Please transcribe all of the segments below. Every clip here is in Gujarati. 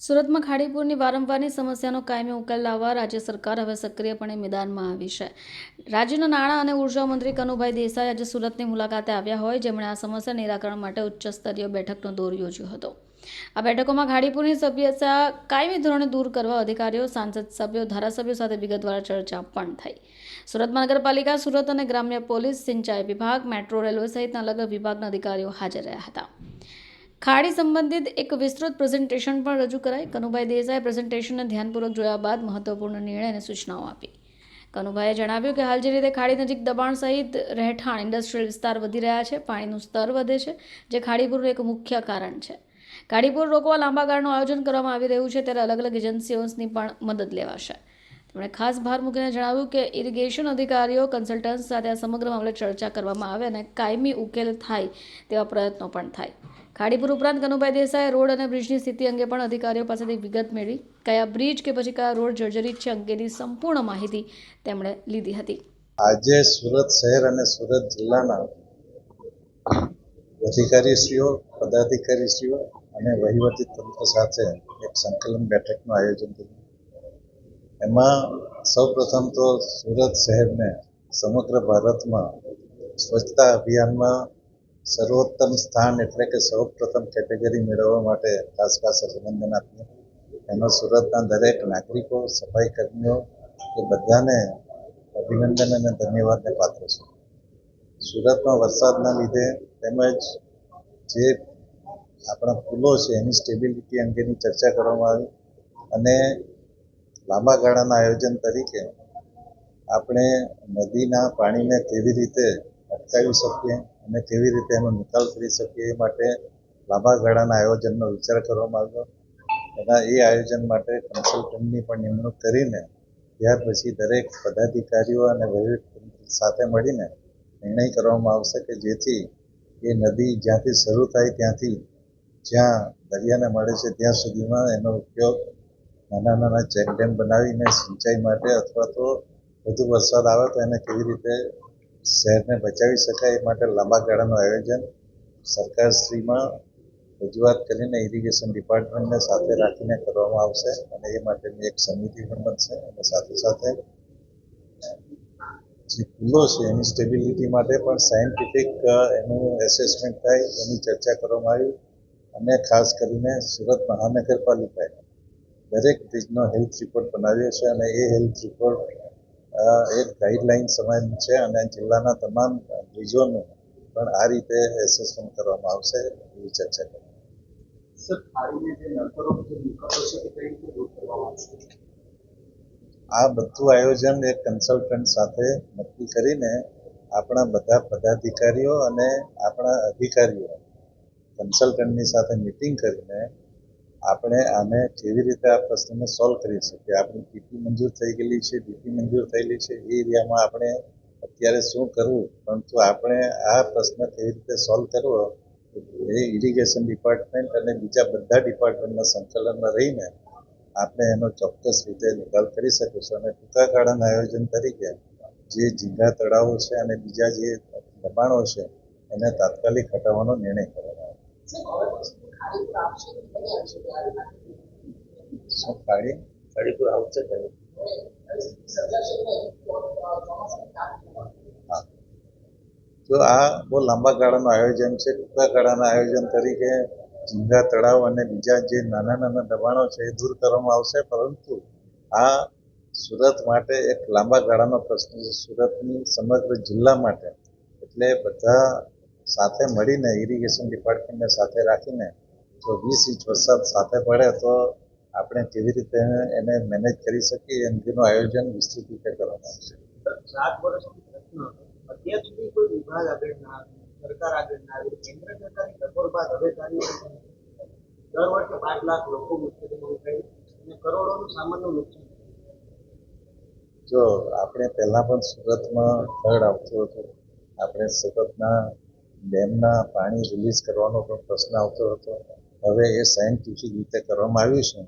સુરતમાં ખાડીપુરની વારંવારની સમસ્યાનો કાયમી ઉકેલ લાવવા રાજ્ય સરકાર હવે સક્રિયપણે મેદાનમાં આવી છે. રાજ્યના નાણાં અને ઊર્જા મંત્રી કનુભાઈ દેસાઈ આજે સુરતની મુલાકાતે આવ્યા હોય, જેમણે આ સમસ્યા નિરાકરણ માટે ઉચ્ચ સ્તરીય બેઠકનો દોર યોજ્યો હતો. આ બેઠકોમાં ખાડીપુરની સભ્યતા કાયમી ધોરણે દૂર કરવા અધિકારીઓ, સાંસદ સભ્યો, ધારાસભ્યો સાથે વિગતવાર ચર્ચા પણ થઈ. સુરત મહાનગરપાલિકા સુરત અને ગ્રામ્ય પોલીસ, સિંચાઈ વિભાગ, મેટ્રો, રેલવે સહિતના અલગ વિભાગના અધિકારીઓ હાજર રહ્યા હતા. ખાડી સંબંધિત એક વિસ્તૃત પ્રેઝન્ટેશન પણ રજૂ કરાઈ. કનુભાઈ દેસાઈ પ્રેઝન્ટેશનને ધ્યાનપૂર્વક જોયા બાદ મહત્વપૂર્ણ નિર્ણય અને સૂચનાઓ આપી. કનુભાઈએ જણાવ્યું કે હાલ જે રીતે ખાડી નજીક દબાણ સહિત રહેઠાણ ઇન્ડસ્ટ્રીયલ વિસ્તાર વધી રહ્યા છે, પાણીનું સ્તર વધે છે, જે ખાડીપુરનું એક મુખ્ય કારણ છે. ખાડીપુર રોકવા લાંબા ગાળનું આયોજન કરવામાં આવી રહ્યું છે, ત્યારે અલગ અલગ એજન્સીઓની પણ મદદ લેવાશે. તેમણે ખાસ ભાર મૂકીને જણાવ્યું કે ઇરિગેશન અધિકારીઓ કન્સલ્ટન્ટ્સ સાથે આ સમગ્ર મામલે ચર્ચા કરવામાં આવે અને કાયમી ઉકેલ થાય તેવા પ્રયત્નો પણ થાય. ખાડીપુર ઉપરાંત કનુભાઈ દેસાઈ રોડ અને બ્રિજની સ્થિતિ અંગે પણ અધિકારીઓ પાસેથી વિગત મેળવી કયા બ્રિજ કે પછી કયા રોડ જર્જરિત છે અંગેની સંપૂર્ણ માહિતી તેમણે લીધી હતી. આજે સુરત શહેર અને સુરત જિલ્લાના અધિકારીશ્રીઓ, પદાધિકારીશ્રીઓ અને વહીવટી તંત્ર સાથે એક સંકલન બેઠકનું આયોજન કર્યું એમાં સૌપ્રથમ તો સુરત શહેરને સમગ્ર ભારતમાં સ્વચ્છતા અભિયાનમાં સર્વોત્તમ સ્થાન એટલે કે સૌપ્રથમ કેટેગરી મેળવવા માટે ખાસ ખાસ અભિનંદન આપ્યું એમાં સુરતના દરેક નાગરિકો સફાઈ કર્મીઓ એ બધાને અભિનંદન અને ધન્યવાદને પાત્ર છે. સુરતમાં વરસાદના લીધે તેમજ જે આપણા પુલો છે એની સ્ટેબિલિટી અંગેની ચર્ચા કરવામાં આવી અને લાંબા ગાળાના આયોજન તરીકે આપણે નદીના પાણીને કેવી રીતે અટકાવી શકીએ અને કેવી રીતે એનો નિકાલ કરી શકીએ એ માટે લાંબા ગાળાના આયોજનનો વિચાર કરવામાં આવ્યો. એના એ આયોજન માટે કન્સલ્ટન્ટની પણ નિમણૂક કરીને, ત્યાર પછી દરેક પદાધિકારીઓ અને વહીવટી સાથે મળીને નિર્ણય કરવામાં આવશે કે જેથી એ નદી જ્યાંથી શરૂ થાય ત્યાંથી જ્યાં દરિયાને મળે છે ત્યાં સુધીમાં એનો ઉપયોગ નાના નાના ચેક ડેમ બનાવીને સિંચાઈ માટે અથવા તો વધુ વરસાદ આવે તો એને કેવી રીતે શહેરને બચાવી શકાય એ માટે લાંબા ગાળાનું આયોજન સરકારશ્રીમાં રજૂઆત કરીને ઇરિગેશન ડિપાર્ટમેન્ટને સાથે રાખીને કરવામાં આવશે અને એ માટેની એક સમિતિ પણ બનશે અને સાથે સાથે જે પુલો છે એની સ્ટેબિલિટી માટે પણ સાયન્ટિફિક એનું એસેસમેન્ટ થાય, એની ચર્ચા કરવામાં આવી અને ખાસ કરીને સુરત મહાનગરપાલિકાએ દરેક બ્રિજનો હેલ્થ રિપોર્ટ બનાવ્યો છે અને એ હેલ્થ રિપોર્ટ એક ગાઈડલાઈન સમાન છે અને જિલ્લાના તમામ બ્રિજોનું પણ આ રીતે એસેસમેન્ટ કરવામાં આવશે એવી ચર્ચા કરી. આ બધું આયોજન એક કન્સલ્ટન્ટ સાથે નક્કી કરીને આપણા બધા પદાધિકારીઓ અને આપણા અધિકારીઓ કન્સલ્ટન્ટની સાથે મિટિંગ કરીને આપણે આને કેવી રીતે આ પ્રશ્નને સોલ્વ કરી શકીએ આપણી પીપી મંજૂર થઈ ગયેલી છે ડીપી મંજૂર થયેલી છે, એ એરિયામાં આપણે અત્યારે શું કરવું? પરંતુ આપણે આ પ્રશ્ન કેવી રીતે સોલ્વ કરવો? એ ઇરિગેશન ડિપાર્ટમેન્ટ અને બીજા બધા ડિપાર્ટમેન્ટના સંકલનમાં રહીને આપણે એનો ચોક્કસ રીતે નિકાલ કરી શકીશું. અને ટૂંકા ગાળાના આયોજન તરીકે જે ઝીંગા તળાવો છે અને બીજા જે દબાણો છે, એને તાત્કાલિક હટાવવાનો નિર્ણય કરવામાં આવ્યો. શું ખાડી આવશે કે તો આ બહુ લાંબા ગાળાનું આયોજન છે. ટૂંકા ગાળાના આયોજન તરીકે ઝીંગા તળાવ અને બીજા જે નાના નાના દબાણો છે એ દૂર કરવામાં આવશે. પરંતુ આ સુરત માટે એક લાંબા ગાળાનો પ્રશ્ન છે. સુરતની સમગ્ર જિલ્લા માટે. એટલે બધા સાથે મળીને ઇરિગેશન ડિપાર્ટમેન્ટને સાથે રાખીને જો વીસ ઇંચ વરસાદ સાથે પડે તો આપણે કેવી રીતે એને મેનેજ કરી શકીએ અંગેનું આયોજન વિસ્તૃત રીતે કરવામાં આવશે અત્યાર સુધી કોઈ વિભાગ આગળ ના સરકાર આગળ ના આવી કેન્દ્ર સરકારની ટકોર બાદ હવે કાર્ય દર વર્ષે પાંચ લાખ લોકો મુશ્કેલીમાં મુકાય અને કરોડોનું સામાન્ય નુકસાન જો આપણે પહેલાં પણ સુરતમાં ફ્લડ આવતું હતું. આપણે સુરતના ડેમના પાણી રિલીઝ કરવાનો પણ પ્રશ્ન આવતો હતો. હવે એ સાયન્ટિફિક રીતે કરવામાં આવ્યું છે.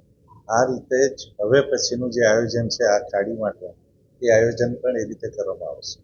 આ રીતે જ હવે પછીનું જે આયોજન છે આ ખાડી માટે, એ આયોજન પણ એ રીતે કરવામાં આવશે.